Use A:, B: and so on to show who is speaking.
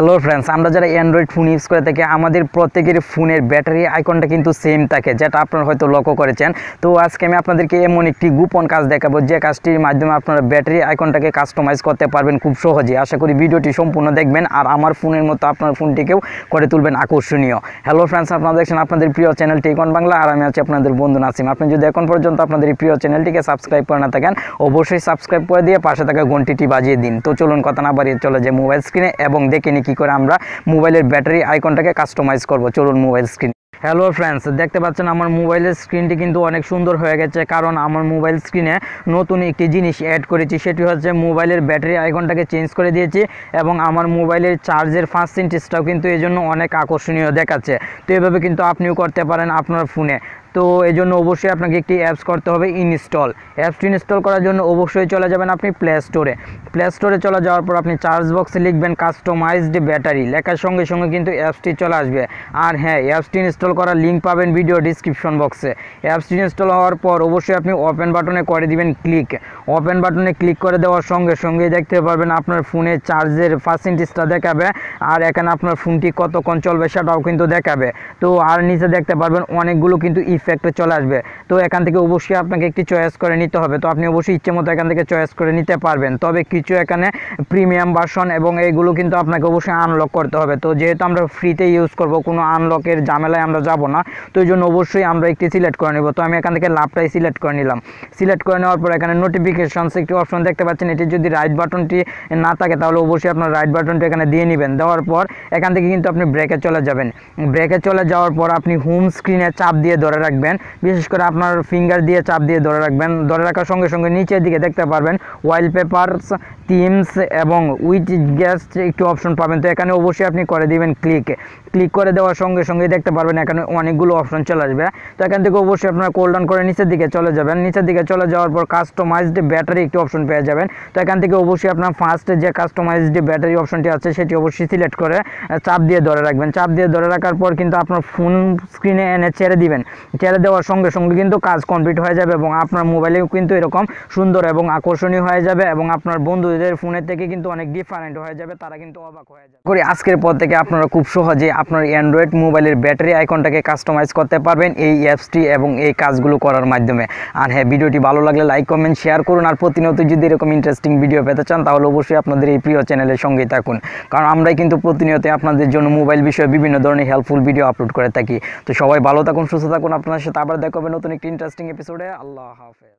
A: Hello friends আমরা যারা Android phone use করে থাকি, আমাদের প্রত্যেকের ফোনের ব্যাটারি আইকনটা কিন্তু সেম থাকে, যেটা আপনারা হয়তো লক্ষ্য করেছেন। তো আজকে আমি আপনাদেরকে এমন একটি গোপন কাজ দেখাবো, যে কাজটির মাধ্যমে আপনারা ব্যাটারি আইকনটাকে কাস্টমাইজ করতে পারবেন খুব সহজে আশা করি ভিডিওটি সম্পূর্ণ দেখবেন, আর আমার ফোনের মতো আপনার ফোনটিকেও করে তুলবেন আকর্ষণীয়। হ্যালো ফ্রেন্ডস আপনারা দেখছেন আপনাদের প্রিয় চ্যানেল টেকন বাংলা আর আমি আছি আপনাদের বন্ধু নাসিম। আপনি যদি এখন পর্যন্ত আপনাদের প্রিয় চ্যানেলটিকে সাবস্ক্রাইব করে না থাকেন, অবশ্যই সাবস্ক্রাইব করে দিয়ে পাশে থাকা ঘন্টিটি বাজিয়ে দিন। তো চলুন কথা না বাড়িয়ে চলে যে মোবাইল স্ক্রিনে এবং দেখে নিই কী করে আমরা মোবাইলের ব্যাটারি আইকনটাকে কাস্টমাইজ করব। চলুন মোবাইল স্ক্রিন হ্যালো ফ্রেন্ডস দেখতে পাচ্ছেন আমার মোবাইলের স্ক্রিনটি কিন্তু অনেক সুন্দর হয়ে গেছে কারণ আমার মোবাইল স্ক্রিনে নতুন একটি জিনিস অ্যাড করেছি, সেটি হচ্ছে মোবাইলের ব্যাটারি আইকনটাকে চেঞ্জ করে দিয়েছি এবং আমার মোবাইলের চার্জের ফার্স্ট সেন্টেজটাও কিন্তু এই জন্য অনেক আকর্ষণীয় দেখাচ্ছে। তো এভাবে কিন্তু আপনিও করতে পারেন আপনার ফোনে তো এই জন্য অবশ্যই আপনাকে একটি অ্যাপস করতে হবে ইনস্টল অ্যাপসটি ইনস্টল করার জন্য অবশ্যই চলে যাবেন আপনি প্লে স্টোরে প্লে স্টোরে চলে যাওয়ার পর আপনি চার্জ বক্সে লিখবেন কাস্টমাইজড ব্যাটারি লেখার সঙ্গে সঙ্গে কিন্তু অ্যাপসটি চলে আসবে। আর হ্যাঁ অ্যাপসটি ইনস্টল করার লিঙ্ক পাবেন ভিডিও ডিসক্রিপশন বক্সে অ্যাপসটি ইনস্টল হওয়ার পর অবশ্যই আপনি ওপেন বাটনে করে দিবেন ক্লিক ওপেন বাটনে ক্লিক করে দেওয়ার সঙ্গে সঙ্গে দেখতে পারবেন আপনার ফোনে চার্জের পার্সেন্টেজটা দেখাবে। আর এখানে আপনার ফোনটি কতক্ষণ চলবে সেটাও কিন্তু দেখাবে। তো আর নিচে দেখতে পারবেন অনেকগুলো কিন্তু ইফেক্টে চলে আসবে। তো এখান থেকে অবশ্যই আপনাকে একটি চয়েস করে নিতে হবে। তো আপনি অবশ্যই ইচ্ছে মতো এখান থেকে চয়েস করে নিতে পারবেন। তবে কিছু এখানে প্রিমিয়াম ভার্সন এবং এইগুলো কিন্তু আপনাকে অবশ্যই আনলক করতে হবে। তো যেহেতু আমরা ফ্রিতে ইউজ করব, কোনো আনলকের ঝামেলায় আমরা যাব না, তো এই জন্য অবশ্যই আমরা একটি সিলেক্ট করে নেব। তো আমি এখান থেকে লাভটাই সিলেক্ট করে নিলাম। সিলেক্ট করে নেওয়ার পর এখানে নোটিফিকেশনস একটি অপশন দেখতে পাচ্ছেন। এটি যদি রাইট বাটনটি না থাকে, তাহলে অবশ্যই আপনার রাইট বাটনটি এখানে দিয়ে নেবেন। দেওয়ার পর এখান থেকে কিন্তু আপনি ব্রেকে চলে যাবেন। ব্রেকে চলে যাওয়ার পর আপনি হোম স্ক্রিনে চাপ দিয়ে ধরে রাখবেন। বিশেষ করে আপনার ফিঙ্গার দিয়ে, চাপ দিয়ে ধরে রাখবেন। ধরে রাখার সঙ্গে সঙ্গে নিচের দিকে দেখতে পারবেন ওয়ালপেপারস টিমস এবং উইথ গ্যাস একটু অপশন পাবেন। তো এখানে অবশ্যই আপনি করে দিবেন ক্লিক ক্লিক করে দেওয়ার সঙ্গে সঙ্গে দেখতে পারবেন এখানে অনেকগুলো অপশন চলে আসবে। তো এখান থেকে অবশ্যই আপনারা কোল ডাউন করে নিচের দিকে চলে যাবেন। নিচের দিকে চলে যাওয়ার পর কাস্টমাইজড ব্যাটারি একটি অপশন পেয়ে যাবেন। তো এখান থেকে অবশ্যই আপনার ফার্স্ট যে কাস্টমাইজড ব্যাটারি অপশনটি আছে, সেটি অবশ্যই সিলেক্ট করে চাপ দিয়ে ধরে রাখবেন। চাপ দিয়ে ধরে রাখার পর কিন্তু আপনার ফোন স্ক্রিনে এনে ছেড়ে দিবেন। ছেড়ে দেওয়ার সঙ্গে সঙ্গে কিন্তু কাজ কমপ্লিট হয়ে যাবে এবং আপনার মোবাইলেও কিন্তু এরকম সুন্দর এবং আকর্ষণীয় হয়ে যাবে এবং আপনার বন্ধুদের ফোনের থেকে কিন্তু অনেক ডিফারেন্ট হয়ে যাবে, তারা কিন্তু অবাক হয়ে যাবে। করি, আজকের পর থেকে আপনারা খুব সহজে আপনার অ্যান্ড্রয়েড মোবাইলের ব্যাটারি আইকনটাকে কাস্টমাইজ করতে পারবেন এই অ্যাপসটি এবং এই কাজগুলো করার মাধ্যমে। আর হ্যাঁ ভিডিওটি ভালো লাগলে লাইক কমেন্ট শেয়ার করুন। আর প্রতিনিয়ত যদি এরকম ইন্টারেস্টিং ভিডিও পেতে চান, তাহলে অবশ্যই আপনাদের এই প্রিয় চ্যানেলের সঙ্গেই থাকুন। কারণ আমরাই কিন্তু প্রতিনিয়ত আপনাদের জন্য মোবাইল বিষয়ে বিভিন্ন ধরনের হেল্পফুল ভিডিও আপলোড করে থাকি। তো সবাই ভালো থাকুন, সুস্থ থাকুন। আপনার সাথে আবার দেখা হবে নতুন একটি ইন্টারেস্টিং এপিসোডে আল্লাহ হাফেজ।